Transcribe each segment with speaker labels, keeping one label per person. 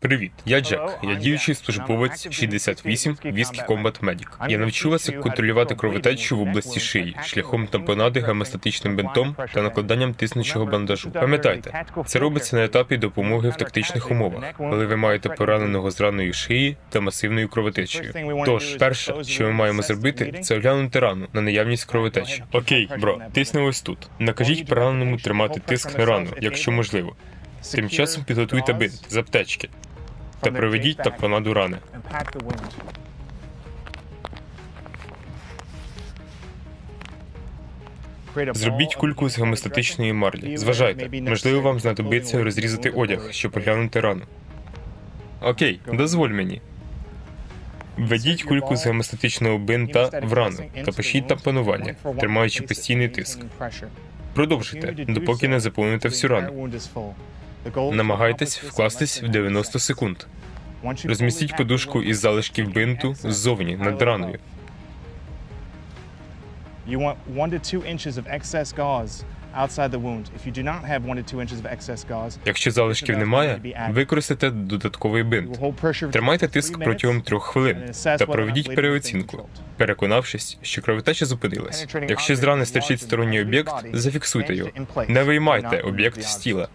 Speaker 1: Привіт, я Джек. Я діючий службовець 68 Віскі Combat Medic. Я навчу вас, як контролювати кровотечу в області шиї шляхом тампонади гемостатичним бинтом та накладанням тиснучого бандажу. Пам'ятайте, це робиться на етапі допомоги в тактичних умовах, коли ви маєте пораненого з раною шиї та масивною кровотечею. Тож, перше, що ми маємо зробити, це оглянути рану на наявність кровотечі. Окей, бро, тисни ось тут. Накажіть пораненому тримати тиск на рану, якщо можливо. Тим часом підготуйте бинт з аптечки та проведіть тампонаду рани. Зробіть кульку з гемостатичної марлі. Зважайте, можливо, вам знадобиться розрізати одяг, щоб оглянути рану. Окей, дозволь мені. Введіть кульку з гемостатичного бинта в рану та пишіть тампонування, тримаючи постійний тиск. Продовжуйте, допоки не заповните всю рану. Намагайтесь вкластись в 90 секунд. Розмістіть подушку із залишків бинту ззовні над раною.
Speaker 2: You want one to two inches of excess gauze outside the wound. If you do not have one to two inches of excess gauze,
Speaker 1: Якщо залишків немає, використайте додатковий бинт. Тримайте тиск протягом трьох хвилин та проведіть переоцінку, переконавшись, що кровотеча зупинилась. Якщо з рани стирчить сторонній об'єкт, зафіксуйте його. Не виймайте об'єкт з тіла.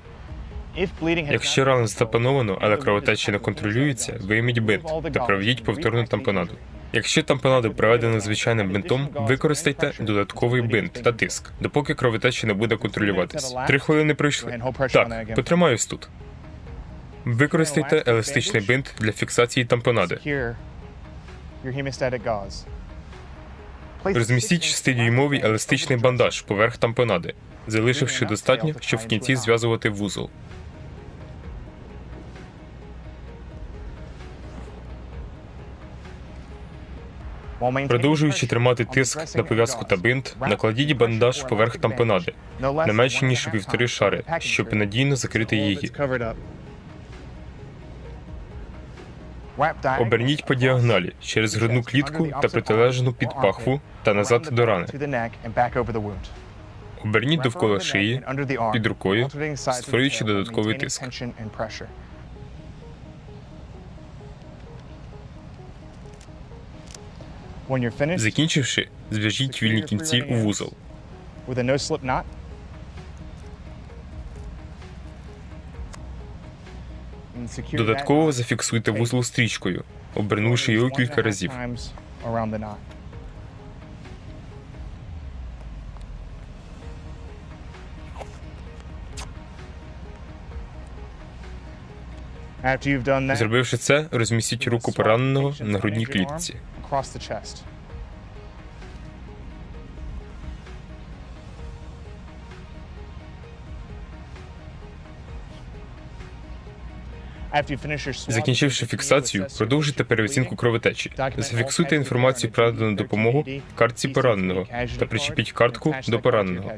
Speaker 1: Якщо
Speaker 2: not
Speaker 1: рана затампоновано, але кровотеча не контролюється, вийміть бинт та проведіть повторну тампонаду. Якщо тампонаду проведено звичайним бинтом, використайте додатковий бинт та тиск, допоки кровотеча не буде контролюватись. Три хвилини пройшли. Так, потримаюсь тут. Використайте еластичний бинт для фіксації тампонади. Розмістіть
Speaker 2: six inch
Speaker 1: 6-дюймовий
Speaker 2: wide
Speaker 1: еластичний бандаж поверх тампонади, залишивши достатньо, щоб в кінці зв'язувати вузол. Продовжуючи тримати тиск на пов'язку та бинт, накладіть бандаж поверх тампонади, не менше ніж півтори шари, щоб надійно закрити її. Оберніть по діагоналі через грудну клітку та протилежну під пахву та назад до рани. Оберніть довкола шиї, під рукою, створюючи додатковий тиск. Закінчивши, зв'яжіть вільні кінці у вузол. Додатково зафіксуйте вузол стрічкою, обернувши його кілька разів. Зробивши це, розмістіть руку пораненого на грудній клітці. Закінчивши фіксацію, продовжуйте переоцінку кровотечі. Зафіксуйте інформацію про надану допомогу в картці пораненого та причепіть картку до пораненого.